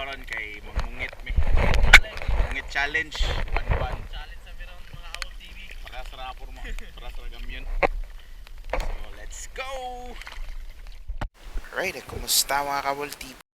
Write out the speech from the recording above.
pirada kay mangmungit mi. Mungit challenge. One ban. Challenge sa meron mga Awol TV. Para sa rapor mo. Para sa gamyon. So, let's go! Alright, eh, kumusta mga kabol TV?